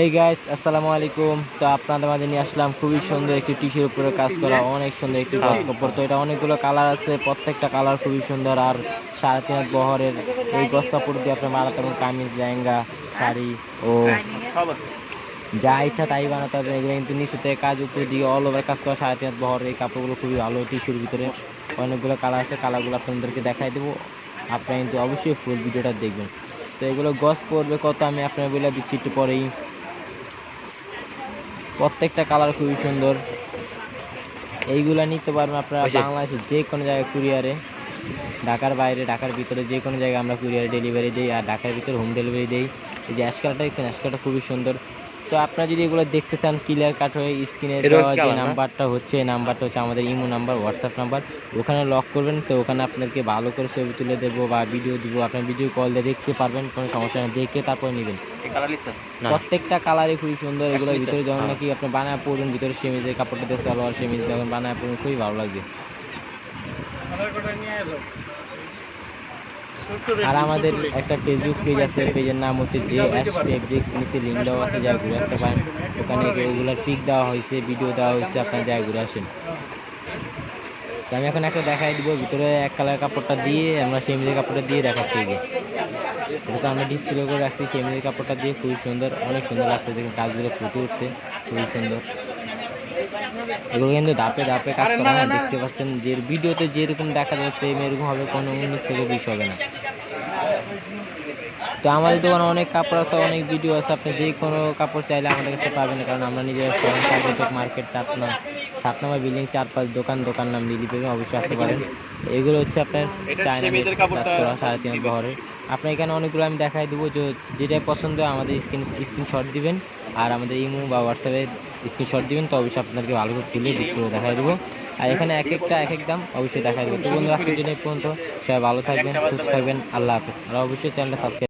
এই গাইস আসসালামু আলাইকুম। তো আপনাদের মাঝে নিয়ে আসলাম খুবই সুন্দর একটি টিস্যুর উপরে কাজ করা, অনেক সুন্দর একটি গস কাপড়। তো এটা অনেকগুলো কালার আছে, প্রত্যেকটা কালার খুবই সুন্দর। আর সাড়ে তিন বহরের এই গস কাপড় দিয়ে আপনার মারাত্মক কামিজ, লেহেঙ্গা, শাড়ি ও যা ইচ্ছা তাই বানাতে হবে। এগুলো কিন্তু নিচে থেকে কাজ উপরে দিয়ে অল ওভার কাজ করা সাড়ে তিন হাত বহরের এই কাপড়গুলো খুবই ভালো টিস্যুর ভিতরে। অনেকগুলো কালার আছে কালারগুলো আপনাদেরকে দেখাই দেবো। আপনারা কিন্তু অবশ্যই ফুল ভিডিওটা দেখবেন। তো এগুলো গস পড়বে কত আমি আপনার বলে দিচ্ছি, একটু পরেই প্রত্যেকটা কালার খুবই সুন্দর। এইগুলা নিতে পারবেন আপনারা বাংলাদেশের বাংলাদেশে যে কোনো জায়গায় কুরিয়ারে ঢাকার বাইরে ঢাকার ভিতরে যে কোনো জায়গায় আমরা কুরিয়ারে ডেলিভারি দিই আর ঢাকার ভিতরে হোম ডেলিভারি দিই। এই যে অ্যাশকারটা দেখছেন অ্যাশকারটা খুবই সুন্দর। তো আপনারা যদি এগুলো দেখতে চান ক্লিয়ার কাট হয়ে স্ক্রিনে দেওয়া যে নাম্বারটা হচ্ছে এই নাম্বারটা হচ্ছে আমাদের ইমো নাম্বার হোয়াটসঅ্যাপ নাম্বার। ওখানে লক করবেন তো ওখানে আপনাকে ভালো করে ছবি তুলে দেবো বা ভিডিও দিব। আপনার ভিডিও কল দিয়ে দেখতে পারবেন কোনো সমস্যা নেই। দেখে তারপরে নেবেন। প্রত্যেকটা কালারই খুবই সুন্দর। এগুলোর ভিতরে যখন হ্যাঁ। নাকি আপনি বানায় পড়বেন ভিতরে সেমিজের কাপড়টা দিয়ে সালোয়ার সেমিজ যখন বানায় পড়বেন খুবই ভালো লাগবে। আর আমাদের একটা ফেসবুক পেজ আছে পেজের নাম হচ্ছে জে এস ফেব্রিক্স নিচে লিঙ্ক দেওয়া আছে যা ঘুরে আসতে পারেন। ওখানে রেগুলার পিক দেওয়া হয়েছে ভিডিও দেওয়া হয়েছে, আপনারা যা ঘুরে আসেন। আমি এখন একটা দেখাই দিব, ভিতরে এক কালার কাপড়টা দিয়ে, আমরা সেমিজের কাপড়টা দিয়ে দেখাচ্ছি এই যে। এটা তো আমরা ডিসপ্লে করে রাখছি সেমিজের কাপড়টা দিয়ে খুবই সুন্দর, অনেক সুন্দর লাগছে, দেখুন কাজগুলো ফুটে উঠছে, খুবই সুন্দর। এগুলো কিন্তু ধাপে ধাপে কাজ করা দেখতে পাচ্ছেন, যে ভিডিওতে যেরকম দেখা যাচ্ছে, সেম এরকম হবে, কোনো উনিশ থেকে বিশ হবে না। তো আমাদের দোকানে অনেক কাপড় আছে অনেক ভিডিও আছে। আপনি যে কোনো কাপড় চাইলে আমাদের কাছে পাবেন কারণ আমরা নিজের মার্কেট চার না। সাত নম্বর বিল্ডিং চার পাঁচ দোকান দোকান নাম লিলি পেবেন অবশ্যই আসতে পারেন। এগুলো হচ্ছে আপনার চায়না সাড়ে তিন বহরের আপনার এখানে অনেকগুলো আমি দেখাই দেবো যে যেটা পছন্দ আমাদের স্ক্রিন স্ক্রিনশট দিবেন। আর আমাদের ইমো বা হোয়াটসঅ্যাপে স্ক্রিনশট দিবেন, তো অবশ্যই আপনাদেরকে ভালো করে তুলে করে দেখাই দেবো। আর এখানে এক একটা, এক এক দাম অবশ্যই দেখাই দেবো। তো বন্ধুরা, আজকের জন্য পর্যন্ত। সবাই ভালো থাকবেন, সুস্থ থাকবেন। আল্লাহ হাফেজ। আর অবশ্যই চ্যানেলটা সাবস্ক্রাইব